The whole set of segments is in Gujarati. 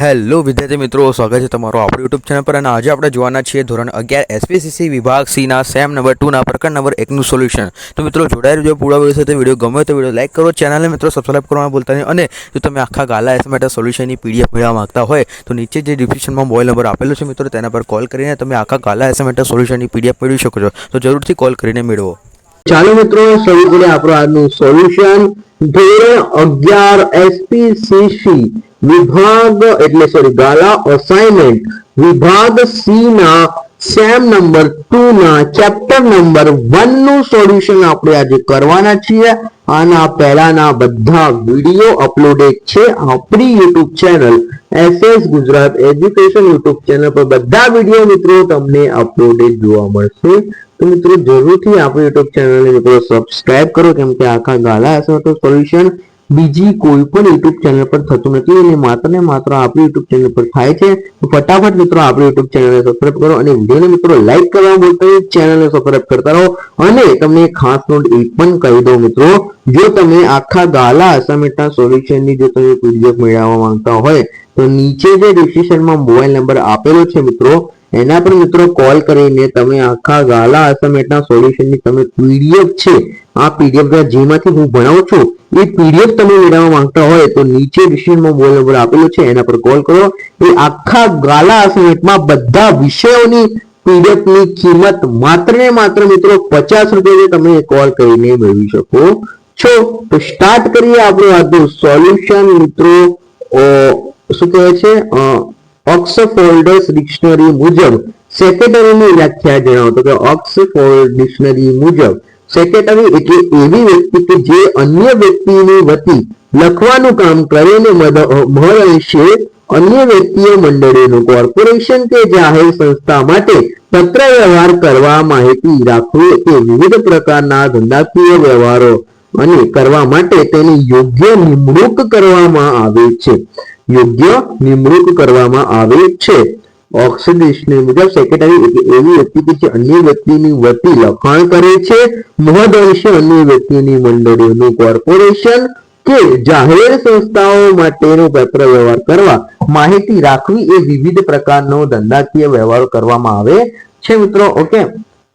હેલો વિદ્યાર્થી મિત્રો, સ્વાગત છે તમારો આપણું યુટ્યુબ ચેનલ પર અને આજે આપણે જોવાના છીએ ધોરણ અગિયાર એસપીસીસી વિભાગ સીના સેમ નંબર ટુના પ્રકરણ નંબર એકનું સોલ્યુશન તો મિત્રો, જોડાઈ રહેજો પૂરા વીડિયો સાથે. વીડિયો ગમે તો વીડિયો લાઇક કરો ચેનલને મિત્રો સબસ્ક્રાઈબ કરવાનું ભૂલતા નહીં. અને જો તમે આખા ગાલા એસ માટે સોલ્યુશનની પીડીએફ મેળવવા માગતા હોય, તો નીચે જે ડિસ્ક્રિપ્શનમાં મોબાઈલ નંબર આપેલો છે મિત્રો, તેના પર કોલ કરીને તમે આખા ગાલા એસ માટે સોલ્યુશનની પીડીએફ મેળવી શકો છો. તો જરૂરથી કોલ કરીને મેળવો. ચાલો મિત્રો, શરૂ કરીએ આપણું આજનું સોલ્યુશન ધોરણ અગિયાર એસપીસીસી વિભાગ, એટલે સોરી ગાલા અસાઇનમેન્ટ વિભાગ સી ના સેમ નંબર ટુ ના ચેપ્ટર નંબર વનનું સોલ્યુશન આપણે આજે કરવાના છીએ. આના પહેલાના બધા વીડિયો અપલોડેડ છે આપણી YouTube channel SS Gujarat education YouTube channel પર બધા વીડિયો મિત્રો તમને અપલોડેડ જોવા મળશે. તો મિત્રો જરૂરથી આપણી યુટ્યુબ ચેનલને મિત્રો સબસ્ક્રાઇબ કરો, કેમ કે આખા ગાલા તો સોલ્યુશન બીજી કોઈ પણ યુટ્યુબ ચેનલ પર થતું નથી અને માત્ર ને માત્ર આપણી યુટ્યુબ ચેનલ પર થાય છે. તો ફટાફટ મિત્રો આપણી યુટ્યુબ ચેનલને સબસ્ક્રાઇબ કરો અને વિડીયોને મિત્રો લાઈક કરવા બોલતો ચેનલને સબસ્ક્રાઇબ કરતા રહો. અને તમને ખાસ નોટ એ પણ કહી દો મિત્રો, જો તમે આખા ગાલા અસાઇનમેન્ટના સોલ્યુશનની જો તમે પીડીએફ મેળવવા માંગતા હોય, તો નીચે જે ડિસ્ક્રિપ્શનમાં મોબાઈલ નંબર આપેલો છે મિત્રો, એના પર મિત્રો કોલ કરીને તમે આખા ગાલા અસાઇનમેન્ટના સોલ્યુશનની તમે પીડીએફ છે આ પીડીએફ જેમાંથી હું ભણાવું છું એ પીડીએફ તમે મેળવવા માંગતા હોય તો નીચે ડિસ્ક્રિપ્શનમાં મોબાઈલ નંબર આપેલો છે એના પર કોલ કરો. એ આખા ગાલા અસાઇનમેન્ટમાં બધા વિષયોની પીડીએફની કિંમત માત્ર ને માત્ર મિત્રો પચાસ રૂપિયા તમે કોલ કરીને મેળવી શકો છો. તો સ્ટાર્ટ કરીએ આપણું આજનું સોલ્યુશન મિત્રો. શું કહેવાય છે? અ, ઓક્સફોર્ડસ ડિક્શનરી મુજબ. સેક્રેટરીની વ્યાખ્યા જણાવો. તો કે ઓક્સફોર્ડ ડિક્શનરી મુજબ સેક્રેટરી એટલે એવી વ્યક્તિ કે જે અન્ય વ્યક્તિની વતી લખવાનું કામ કરે ને મહદઅંશે અન્ય વ્યક્તિઓ મંડળીનું કોર્પોરેશન કે જાહેર સંસ્થા માટે પત્ર વ્યવહાર કરવા માહિતી રાખવી કે વિવિધ પ્રકારના ધંધાકીય વ્યવહારો અને કરવા માટે તેની યોગ્ય નિમણૂક કરવામાં આવે છે. યોગ્ય નિમણૂક કરવામાં આવે છે. ઓક્સિડેશન મુજબ સેક્રેટરી એવી વ્યક્તિ કે જે અન્ય વ્યક્તિની વતી લખાણ કરે છે, મહદઅંશે અન્ય વ્યક્તિની મંડળીઓનું કોર્પોરેશન કે જાહેર સંસ્થાઓ માટેનો પત્ર વ્યવહાર કરવા. માહિતી રાખવી એ વિવિધ પ્રકારનો ધંધાકીય વ્યવહાર કરવામાં આવે છે મિત્રો. ઓકે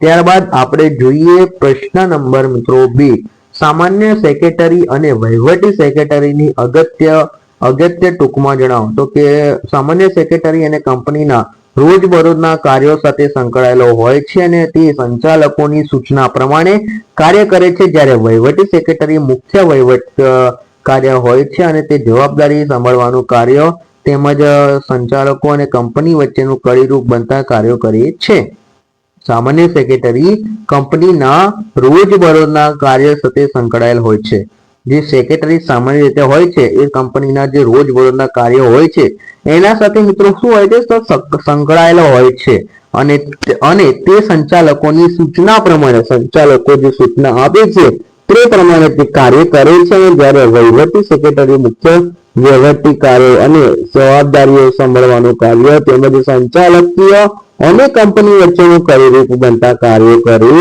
ત્યારબાદ આપણે જોઈએ પ્રશ્ન નંબર મિત્રો બે. સામાન્ય સેક્રેટરી અને વહીવટી સેક્રેટરીની અગત્ય અગત્ય ટૂંકમાં જણાવો તો કે સામાન્ય સેક્રેટરી અને કંપનીના રોજબરોજના કાર્યો સાથે સંકળાયેલો હોય છે અને તે સંચાલકોની સૂચના પ્રમાણે કાર્ય કરે છે. જ્યારે વહીવટી સેક્રેટરી મુખ્ય વહીવટ કાર્ય હોય છે અને તે જવાબદારી સંભાળવાનું કાર્ય તેમજ સંચાલકો અને કંપની વચ્ચેનું કડીરૂપ બનતા કાર્યો કરે છે. સામાન્ય સેક્રેટરી કંપનીના રોજબરોજના કાર્ય સાથે સંકળાયેલ હોય છે. જે સેક્રેટરી સામાન્ય રીતે હોય છે, એ કંપનીના જે રોજબરોજના કાર્યો હોય છે, એના સાથે મિત્રો શું હોય છે સંકળાયેલો હોય છે. અને અને તે સંચાલકોની સૂચના પ્રમાણે, સંચાલકો જે સૂચના આપે છે, તે પ્રમાણે તે કાર્ય કરે છે. અને જ્યારે વહીવટી સેક્રેટરી મુખ્ય વહીવટી કાર્ય અને જવાબદારીઓ સંભાળવાનું કાર્ય તેમજ સંચાલકીય અને કંપની વચ્ચેનું કડીરૂપ બનતા કાર્યો કરે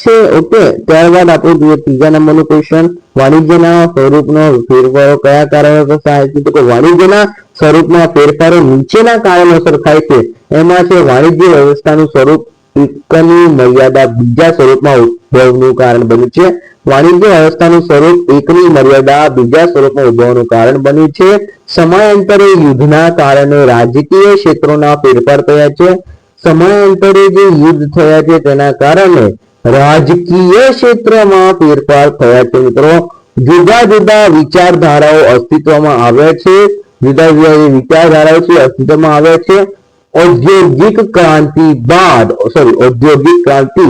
છે. ઓકે, ત્યારબાદ આપણે જોઈએ ત્રીજા નંબરનું ક્વેશ્ચન વાણિજ્યના સ્વરૂપનો ફેરફારો કયા કારણોસર થાય છે તો વાણિજ્યના સ્વરૂપમાં ફેરફારો નીચેના કારણોસર થાય છે. એમાં છે વાણિજ્ય વ્યવસ્થાનું સ્વરૂપ, એકની મર્યાદા બીજા સ્વરૂપમાં ઉદ્ભવનું કારણ બન્યું છે. વાણિજ્ય વ્યવસ્થાનું સ્વરૂપ, એકની મર્યાદા બીજા સ્વરૂપમાં ઉદ્ભવનું કારણ બન્યું છે. સમયાંતરે યુદ્ધના કારણે રાજકીય ક્ષેત્રોના ફેરફાર થયા છે. સમયાંતરે જે યુદ્ધ થયા છે તેના કારણે રાજકીય ક્ષેત્રમાં ફેરફાર થયા છે મિત્રો. જુદા જુદા વિચારધારાઓ અસ્તિત્વમાં આવ્યા છે. જુદા જુદા વિચારધારાઓ છે અસ્તિત્વમાં આવ્યા છે. ઔદ્યોગિક ક્રાંતિ બાદ સોરી ઔદ્યોગિક ક્રાંતિ.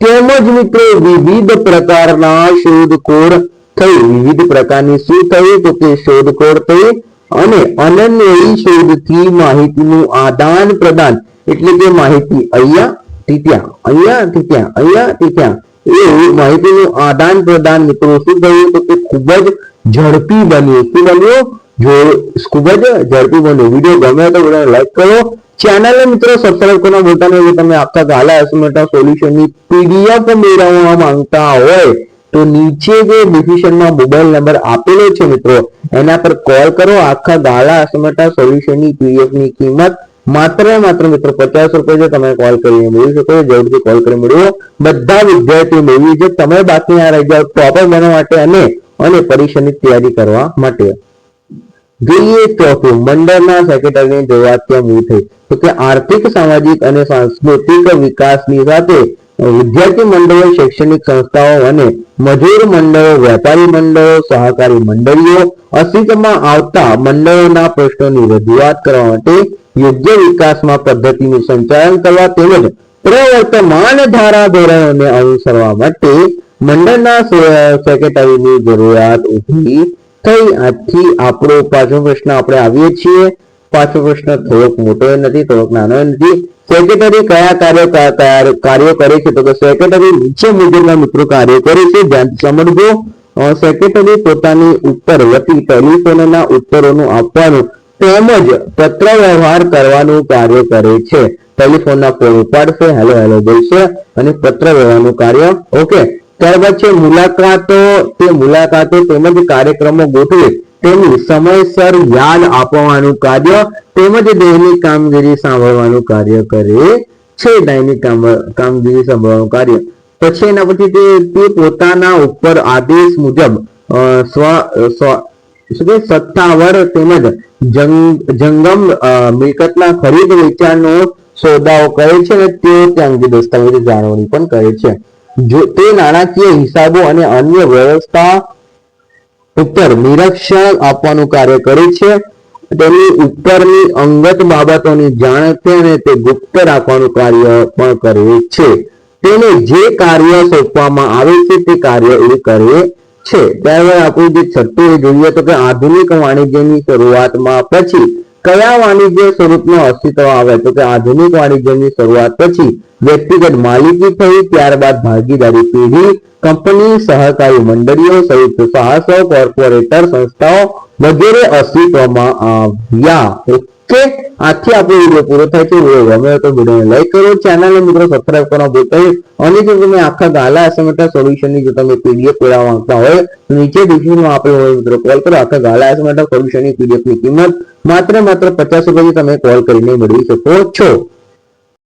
તેમજ મિત્રો વિવિધ પ્રકારના શોધખોળ થઈ. વિવિધ પ્રકારની શું થઈ? તો કે શોધખોળ થઈ અને અનન્ય શોધથી માહિતીનું આદાન પ્રદાન એટલે કે માહિતી અહીંયા થી ત્યાં અહીંયા થી ત્યાં અહીંયા થી ત્યાં એવું માહિતીનું આદાન પ્રદાન મિત્રો શું થયું તો કે ખૂબ જ ઝડપી બન્યું શું બન્યું જો ખૂબ જ ઝડપી બન્યું વીડિયો ગમે તો બધાને લાઈક કરો ચેનલને મિત્રો સબસ્ક્રાઇબ કરવા બોલતા નહીં તમે આખા ગાલા એસ્ટિમેટા સોલ્યુશનની પીડીએફ મેળવવા માંગતા હોય તો નીચે જે ડિસ્ક્રિપ્શનમાં મોબાઈલ નંબર આપેલો છે મિત્રો એના પર કોલ કરો આખા ગાળા એસ્ટિમેટા સોલ્યુશનની પીડીએફની કિંમત માત્ર માત્ર મિત્રો, પચાસ રૂપિયા છે તમે કોલ કરીને મેળવી શકો છો જરૂરથી કોલ કરી મેળવો બધા વિદ્યાર્થીઓ મેળવી છે, તમે બાકી આ રહી જાઓ ટોપર બનવા માટે અને અને પરીક્ષાની તૈયારી કરવા માટે. જોઈએ ચોથું મંડળના સેક્રેટરીની જરૂરિયાત કેમ ઊભી થઈ. તો કે આર્થિક, સામાજિક અને સાંસ્કૃતિક વિકાસની સાથે વિદ્યાર્થી મંડળો, શૈક્ષણિક સંસ્થાઓ અને મજૂર મંડળો, વેપારી મંડળો, સહકારી મંડળીઓ અસ્તિત્વમાં આવતા મંડળોના પ્રશ્નોની રજૂઆત કરવા માટે યોગ્ય વિકાસમાં પદ્ધતિનું સંચાલન કરવા તેમજ પ્રવર્તમાન ધારા ધોરણોને અનુસરવા માટે મંડળના સેક્રેટરીની જરૂરિયાત ઊભી થઈ. આથી આપણો પાછો પ્રશ્ન આપણે આવીએ છીએ. પાછો પ્રશ્ન થોડોક મોટો નથી, થોડોક નાનો નથી. સેક્રેટરી કયા કાર્યો કાર્યો કરે છે? તો કે સેક્રેટરી નીચે મુજબના મિત્રો કાર્યો કરે છે. ધ્યાનથી સમજજો સેક્રેટરી પોતાની ઉપર વતી ટેલિફોનના ઉત્તરોનું આપવાનું તેમજ પત્ર વ્યવહાર કરવાનું કાર્ય કરે છે. ટેલિફોનના કોલ ઉપાડશે હેલો હેલો બોલશે અને પત્ર વ્યવહારનું કાર્ય ઓકે ત્યારબાદ છે મુલાકાતો, તે મુલાકાતો તેમજ કાર્યક્રમો ગોઠવે તેની સમયસર યાદ આપવાનું કાર્ય, તેમજ દૈનિક કામગીરી સાંભળવાનું કાર્ય કરે છે. દૈનિક કામગીરી સાંભળવાનું કાર્ય. પછી એના પછી તે પોતાના ઉપર આદેશ મુજબ સ્વ શું તેમજ જંગમ મિલકતના ખરીદ વેચાણનો સોદાઓ કરે છે અને તે અંગે દસ્તાવેજ જાળવણી પણ કરે છે. જો તે નાણાકીય હિસાબો અને અન્ય વ્યવસ્થા ઉપર નિરીક્ષણ આપવાનું કાર્ય કરે છે, તેની ઉપરની અંગત બાબતોની જાણ અને તે ગુપ્ત રાખવાનું કાર્ય પણ કરે છે. તેને જે કાર્ય સોંપવામાં આવે છે, તે કાર્ય એ કરે છે. ત્યારે આપણું જે છઠ્ઠું એ જોઈએ તો કે આધુનિક વાણિજ્યની શરૂઆતમાં પછી કયા વાણિજ્ય સ્વરૂપનો અસ્તિત્વ આવે? તો કે આધુનિક વાણિજ્યની શરૂઆત પછી વ્યક્તિગત માલિકી થઈ, ત્યારબાદ ભાગીદારી પેઢી, કંપની, સહકારી મંડળીઓ, સંયુક્ત સાહસો, કોર્પોરેટર સંસ્થાઓ વગેરે અસ્તિત્વમાં આવ્યા ઓકે? આથી આપણો વીડિયો પૂરો થાય છે. ગમે તો વિડીયોને લાઈક કરો. ચેનલને મિત્રો સબસ્ક્રાઇબ કરવા ભૂલતા અને જો તમે આખા ગાલા એસમેટા સોલ્યુશનની જો તમે પીડીએફ મેળવવા માંગતા હોય, તો નીચે ડિસ્ક્રિપ્શનમાં આપેલ હોય મિત્રો કોલ કરો. આખા ગાલા એસમેટા સોલ્યુશનની પીડીએફની કિંમત માત્ર માત્ર પચાસ રૂપિયાથી તમે કોલ કરીને મેળવી શકો છો.